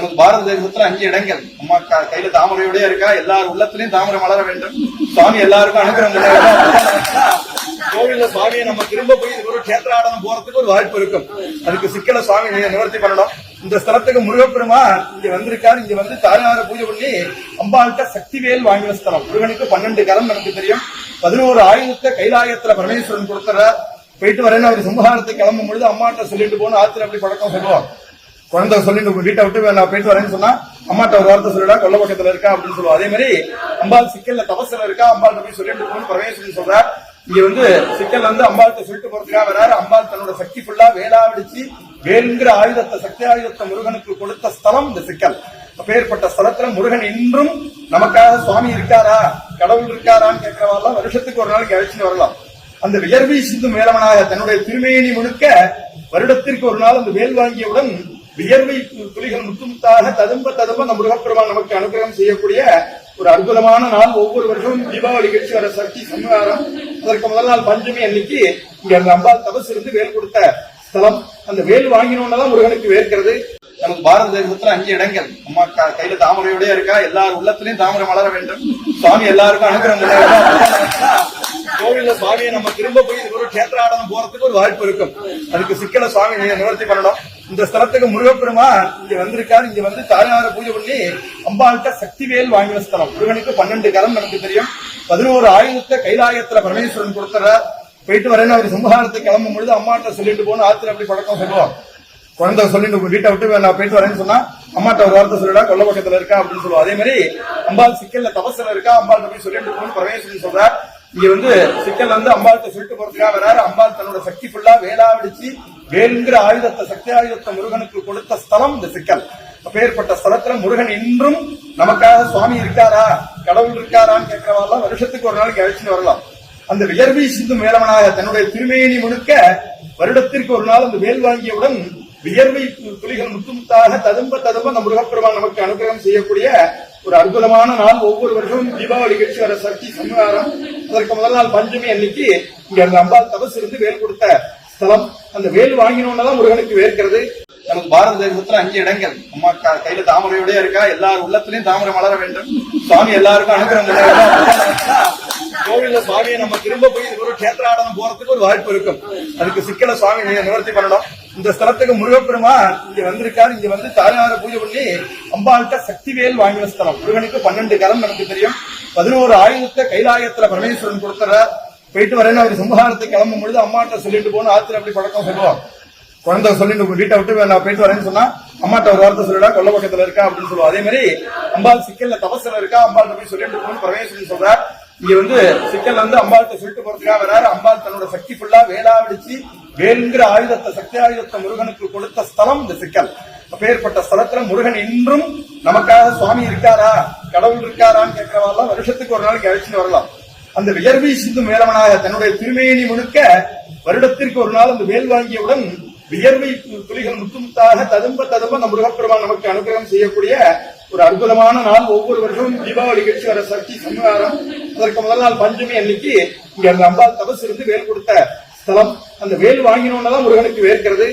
நமக்கு பாரத தேசத்துல அஞ்சு இடங்கள். அம்மா கையில தாமரையோடய இருக்கா? எல்லார் உள்ளத்திலையும் தாமரை மலர வேண்டும். சுவாமி எல்லாருக்கும் அனுகிரகம் கோவில சுவாமியை நம்ம திரும்ப போய் இது ஒரு கேத்திராடனம் போறதுக்கு ஒரு வாய்ப்பு இருக்கும். அதுக்கு சிக்கல சுவாமி நீங்க நிவர்த்தி பண்ணணும். இந்த ஸ்தலத்துக்கு முருகப்பெருமான் இங்க வந்திருக்காரு. இங்க வந்து தாயார பூஜை பண்ணி அம்பாள்கிட்ட சக்திவேல் வாங்கின ஸ்தலம். முருகனுக்கு பன்னெண்டு கரம் எனக்கு தெரியும். பதினோரு ஆயுதத்தை கைலாயத்துல பரமேஸ்வரன் கொடுத்துற போயிட்டு வரேன்னு அவர் சம்ஹாரத்துக்கு கிளம்பும் பொழுது அம்மாட்ட சொல்லிட்டு போன ஆத்திர அப்படி பழக்கம் சொல்லுவோம் குழந்தை சொல்லிட்டு உங்க வீட்டை விட்டு நான் போயிட்டு வரேன்னு சொன்னா அம்மாட்ட ஒரு வார்த்தை சொல்லிடா கொல்ல பக்கத்துல இருக்கா அப்படின்னு சொல்லுவோம் அதே மாதிரி அம்பாள் சிக்கல்ல தபசில இருக்கா அம்பாள் போய் சொல்லிட்டு போகணும் பரமேஸ்வரன் சொல்றார் இங்க வந்து சிக்கல் வந்து அம்பாள்கிட்ட சொல்லிட்டு போறதுக்காக வராரு. அம்பாள் தன்னோட சக்தி ஃபுல்லா வேலா அடிச்சு வேலுங்கிற ஆயுதத்தை சக்தி ஆயுதத்தை முருகனுக்கு கொடுத்த ஸ்தலம் இந்த சிக்கல். அப்பேற்பட்ட ஸ்தலத்துல முருகன் இன்றும் நமக்காக சுவாமி இருக்காரா கடவுள் இருக்காரான்னு கேட்கிறவாள்லாம் வருஷத்துக்கு ஒரு நாளைக்கு அழைச்சிட்டு வரலாம். அந்த வியர்வை சிந்து மேலவனாக தன்னுடைய திருமேனி முழுக்க வருடத்திற்கு ஒரு நாள் அந்த வேல் வாங்கியவுடன் வியர்வை துளிகள் முத்துமுத்தாக ததும்ப ததும்ப அந்த முருகப்பெருமான் நமக்கு அனுகிரகம் செய்யக்கூடிய ஒரு அற்புதமான நாள். ஒவ்வொரு வருஷமும் தீபாவளி கட்சி வர சக்தி சம்ஹாரம். அதற்கு முதல் நாள் பஞ்சமி அன்னைக்கு இங்க அந்த அம்பாள் தபசு இருந்து வேல் கொடுத்த ஸ்தலம். அந்த வேல் வாங்கினோன்னதான் முருகனுக்கு வேர்க்கிறது. நமக்கு பாரத தேசத்துல அஞ்சு இடங்கள். அம்மா கையில தாமரையோடய இருக்கா? எல்லார் உள்ளத்திலயும் தாமரை மலர வேண்டும். சுவாமி எல்லாருக்கும் அனுகிரகம் கோவில கோவில்ல சுவாமியை நம்ம திரும்ப போய் ஒரு கேத்திராடனம் போறதுக்கு ஒரு வாய்ப்பு இருக்கும். அதுக்கு சிக்கல சுவாமி நிவர்த்தி பண்ணணும். இந்த ஸ்தலத்துக்கு முருகப்பெருமான் இங்க வந்திருக்காரு. இங்க வந்து தாயார பூஜை பண்ணி அம்பாள்கிட்ட சக்திவேல் வாங்கின ஸ்தலம். முருகனுக்கு பன்னெண்டு கரம் எனக்கு தெரியும். பதினோரு ஆயுதத்தை கைலாயத்துல பரமேஸ்வரன் கொடுத்துறார். போயிட்டு வரேன்னு அவர் சம்ஹாரத்துக்கு கிளம்பும் பொழுது அம்மாட்ட சொல்லிட்டு போகணும் ஆத்துல அப்படி பழக்கம் சொல்லுவோம் குழந்தை சொல்லிட்டு உங்க வீட்டை விட்டு நான் போயிட்டு வரேன்னு சொன்னா அம்மாட்ட ஒரு வார்த்தை சொல்லிடா கொல்ல பக்கத்துல இருக்கா அப்படின்னு சொல்லுவோம் அதே மாதிரி அம்பாள் சிக்கல்ல தபசில இருக்கா அம்பாள் போய் சொல்லிட்டு போகணும் பரமேஸ்வரன் சொல்றார். இங்க வந்து சிக்கல் வந்து அம்பாள்கிட்ட சொல்லிட்டு போறதுக்காக வராரு. அம்பாள் தன்னோட சக்தி ஃபுல்லா வேலா அடிச்சு வேலுங்கிற ஆயுதத்தை சக்தி ஆயுதத்தை முருகனுக்கு கொடுத்த ஸ்தலம் இந்த சிக்கல். அப்பேற்பட்ட ஸ்தலத்துல முருகன் இன்றும் நமக்காக சுவாமி இருக்காரா கடவுள் இருக்காரான்னு கேட்கிறவாள் வருஷத்துக்கு ஒரு நாளைக்கு அழைச்சிட்டு வரலாம். அந்த வியர்வை சிந்து மேலவனாக தன்னுடைய திருமேனி முழுக்க வருடத்திற்கு ஒரு நாள் அந்த வேல் வாங்கியவுடன் வியர்வை துளிகள் முத்துமுத்தாக ததும்ப ததும்ப அந்த முருகப்பெருமான் நமக்கு அனுகிரகம் செய்யக்கூடிய ஒரு அற்புதமான நாள். ஒவ்வொரு வருஷமும் தீபாவளி கட்சி வர சக்தி சம்ஹாரம் அதற்கு முதல் நாள் பஞ்சமி அன்னைக்கு இங்க அந்த அம்பாள் தபசு இருந்து வேல் கொடுத்த ஸ்தலம் அந்த வேல் வாங்கினோம்னா முருகனுக்கு வேர்க்கிறது. நமக்கு பாரத தேசத்துல அஞ்சு இடங்கள். அம்மா கையில தாமரையோடய இருக்கா? எல்லார் உள்ளத்திலயும் தாமரை மலர வேண்டும். சுவாமி எல்லாருக்கும் அனுகிரகம் கோவில கோவில்ல சுவாமியை நம்ம திரும்ப போய் ஒரு கேத்திராடனம் போறதுக்கு ஒரு வாய்ப்பு இருக்கும். அதுக்கு சிக்கல சுவாமி நீங்க நிவர்த்தி பண்ணணும். இந்த ஸ்தலத்துக்கு முருகப்பெருமா இங்க வந்திருக்காரு. இங்க வந்து தாயார பூஜை பண்ணி அம்பாள்கிட்ட சக்திவேல் வாங்கின ஸ்தலம். முருகனுக்கு பன்னெண்டு கரம் நமக்கு தெரியும். பதினோரு ஆயுதத்தை கைலாயத்துல பரமேஸ்வரன் கொடுத்துறார். போயிட்டு வரேன்னு அவர் சம்ஹாரத்துக்கு கிளம்பும் பொழுது அம்மாட்ட சொல்லிட்டு போகணும் ஆத்திர அப்படி பழக்கம் சொல்லுவோம் குழந்தை சொல்லிட்டு வீட்டை விட்டு நான் போயிட்டு வரேன்னு சொன்னா அம்மாட்ட ஒரு வார்த்தை சொல்லிடா கொல்ல பக்கத்துல இருக்கா? அப்படின்னு சொல்லுவோம் அதே மாதிரி அம்பாள் சிக்கல்ல தபசுல இருக்கா? அம்பாள் போய் சொல்லிட்டு போகணும் பரமேஸ்வரன் சொல்றார். இங்க வந்து சிக்கல் வந்து அம்பாள்கிட்ட சொல்லிட்டு போறதுக்காக வராரு. அம்பாள் தன்னோட சக்தி ஃபுல்லா வேலா அடிச்சு வேலுங்கிற ஆயுதத்தை சக்தி ஆயுதத்தை முருகனுக்கு கொடுத்த ஸ்தலம் இந்த சிக்கல். அப்பேற்பட்ட ஸ்தலத்துல முருகன் இன்றும் நமக்காக சுவாமி இருக்காரா? கடவுள் இருக்காரான்னு கேட்கிறவாள் வருஷத்துக்கு ஒரு நாளைக்கு அழைச்சிட்டு வரலாம். அந்த வியர்வை சிந்து மேலவனாக தன்னுடைய திருமேனி முழுக்க வருடத்திற்கு ஒரு நாள் அந்த வேல் வாங்கியவுடன் வியர்வை துளிகள் முத்துமுத்தாக ததும்ப ததும்ப அந்த முருகப்பெருமான் நமக்கு அனுகிரகம் செய்யக்கூடிய ஒரு அற்புதமான நாள். ஒவ்வொரு வருஷமும் தீபாவளி கட்சி வர சக்தி சம்ஹாரம். அதற்கு முதல் நாள் பஞ்சமி அன்னைக்கு இங்க அந்த அம்பாள் தபசு இருந்து வேல் கொடுத்த ஸ்தலம். அந்த வேல் வாங்கினோன்னதான் முருகனுக்கு வேர்க்கிறது.